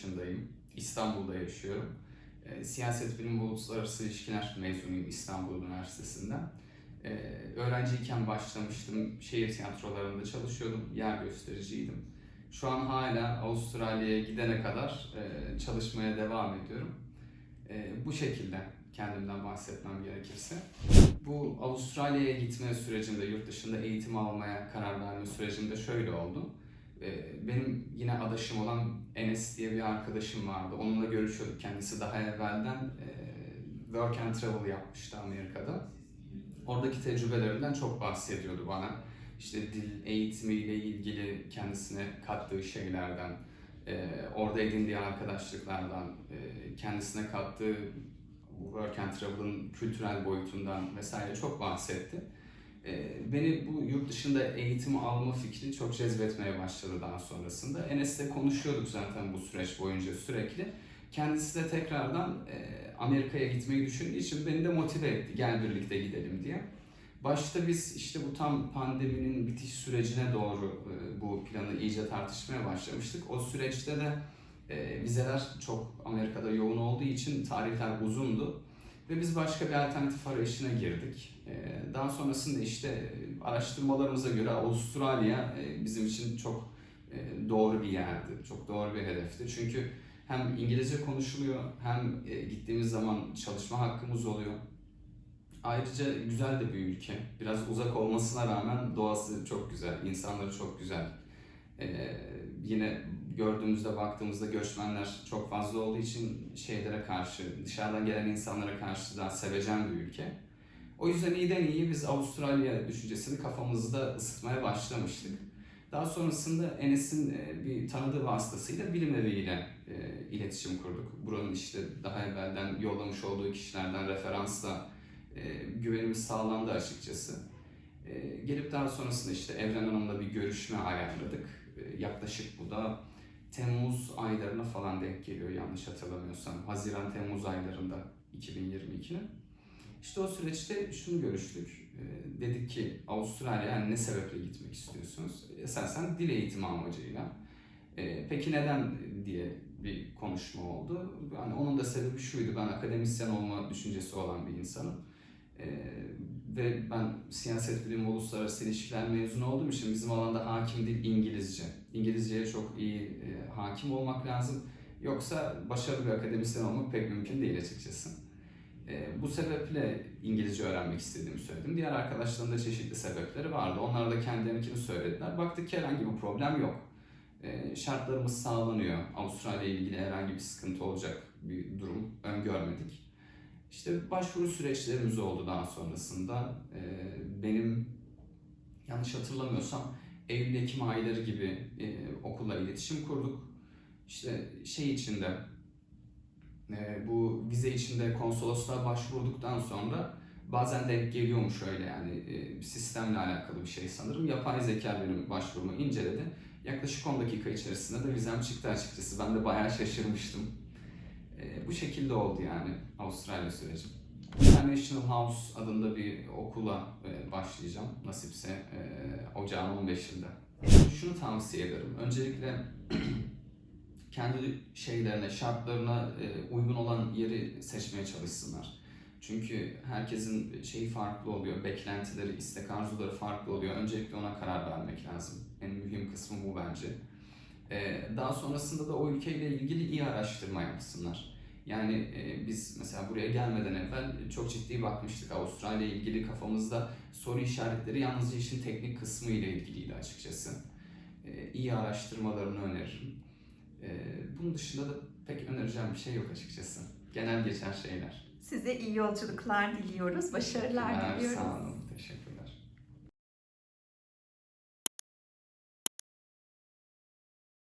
yaşındayım. İstanbul'da yaşıyorum. E, siyaset bilimi ve uluslararası ilişkiler mezunuyum İstanbul Üniversitesi'nden. E, öğrenciyken başlamıştım. Şehir tiyatrolarında çalışıyordum. Yer göstericiydim. Şu an hala Avustralya'ya gidene kadar e, çalışmaya devam ediyorum. E, bu şekilde kendimden bahsetmem gerekirse. Bu Avustralya'ya gitme sürecinde, yurt dışında eğitim almaya karar verme sürecinde şöyle oldu. Ee, Benim yine adaşım olan Enes diye bir arkadaşım vardı. Onunla görüşüyorduk. Kendisi daha evvelden e, work and travel yapmıştı Amerika'da. Oradaki tecrübelerinden çok bahsediyordu bana. İşte dil eğitimiyle ilgili kendisine kattığı şeylerden, e, orada edindiği arkadaşlıklardan, e, kendisine kattığı work and travel'ın kültürel boyutundan vesaire çok bahsetti. Ee, Beni bu yurt dışında eğitim alma fikri çok cezbetmeye başladı daha sonrasında. Enes'le konuşuyorduk zaten bu süreç boyunca sürekli. Kendisi de tekrardan e, Amerika'ya gitmeyi düşündüğü için beni de motive etti. Gel birlikte gidelim diye. Başta biz işte bu tam pandeminin bitiş sürecine doğru e, bu planı iyice tartışmaya başlamıştık. O süreçte de e, vizeler çok Amerika'da yoğun olduğu için tarihler uzundu. Ve biz başka bir alternatif arayışına girdik. E, daha sonrasında işte araştırmalarımıza göre Avustralya e, bizim için çok e, doğru bir yerdi, çok doğru bir hedefti. Çünkü hem İngilizce konuşuluyor hem e, gittiğimiz zaman çalışma hakkımız oluyor. Ayrıca güzel de bir ülke. Biraz uzak olmasına rağmen doğası çok güzel, insanları çok güzel. Ee, yine gördüğümüzde baktığımızda göçmenler çok fazla olduğu için şeylere karşı, dışarıdan gelen insanlara karşı daha sevecen bir ülke. O yüzden iyiden iyi biz Avustralya düşüncesini kafamızda ısıtmaya başlamıştık. Daha sonrasında Enes'in e, bir tanıdığı vasıtasıyla bilim eviyle e, iletişim kurduk. Buranın işte daha evvelden yollamış olduğu kişilerden referansla e, güvenimiz sağlandı açıkçası. Gelip daha sonrasında işte Evren Hanım'la bir görüşme ayarladık. Yaklaşık bu da Temmuz aylarına falan denk geliyor yanlış hatırlamıyorsam. Haziran-Temmuz aylarında 2022'nin. İşte o süreçte şunu görüştük. E, dedik ki Avustralya yani ne sebeple gitmek istiyorsunuz? Esasen dil eğitimi amacıyla. E, peki neden diye bir konuşma oldu. Yani onun da sebebi şuydu. Ben akademisyen olma düşüncesi olan bir insanım. Ee, ve ben siyaset bilimi uluslararası ilişkiler mezunu olduğum için bizim alanda hakim dil İngilizce. İngilizceye çok iyi e, hakim olmak lazım. Yoksa başarılı bir akademisyen olmak pek mümkün değil açıkçası. E, bu sebeple İngilizce öğrenmek istediğimi söyledim. Diğer arkadaşlarımın da çeşitli sebepleri vardı. Onlar da kendilerinkini söylediler. Baktık ki herhangi bir problem yok. E, şartlarımız sağlanıyor. Avustralya ile ilgili herhangi bir sıkıntı olacak bir durum öngörmedik. İşte başvuru süreçlerimiz oldu daha sonrasında. Ee, benim yanlış hatırlamıyorsam Eylül-Ekim ayları gibi e, okulla iletişim kurduk. İşte şey içinde e, bu vize içinde konsolosluğa başvurduktan sonra bazen denk geliyormuş öyle yani e, sistemle alakalı bir şey sanırım. Yapay zeka benim başvurumu inceledi. Yaklaşık 10 dakika içerisinde de vizem çıktı açıkçası. Ben de bayağı şaşırmıştım. E, bu şekilde oldu yani Avustralya süreci. International House adında bir okula e, başlayacağım nasipse e, ocağın 15'inde. Şunu tavsiye ederim. Öncelikle kendi şeylerine, şartlarına e, uygun olan yeri seçmeye çalışsınlar. Çünkü herkesin şeyi farklı oluyor, beklentileri, istek arzuları farklı oluyor. Öncelikle ona karar vermek lazım. En mühim kısmı bu bence. Daha sonrasında da o ülkeyle ilgili iyi araştırma yapsınlar. Yani e, biz mesela buraya gelmeden evvel çok ciddi bakmıştık Avustralya ile ilgili kafamızda soru işaretleri yalnızca işin teknik kısmı ile ilgiliydi açıkçası. E, iyi araştırmalarını öneririm. E, bunun dışında da pek önereceğim bir şey yok açıkçası. Genel geçen şeyler. Size iyi yolculuklar diliyoruz, başarılar Teşekkürler, diliyoruz. Sağ olun,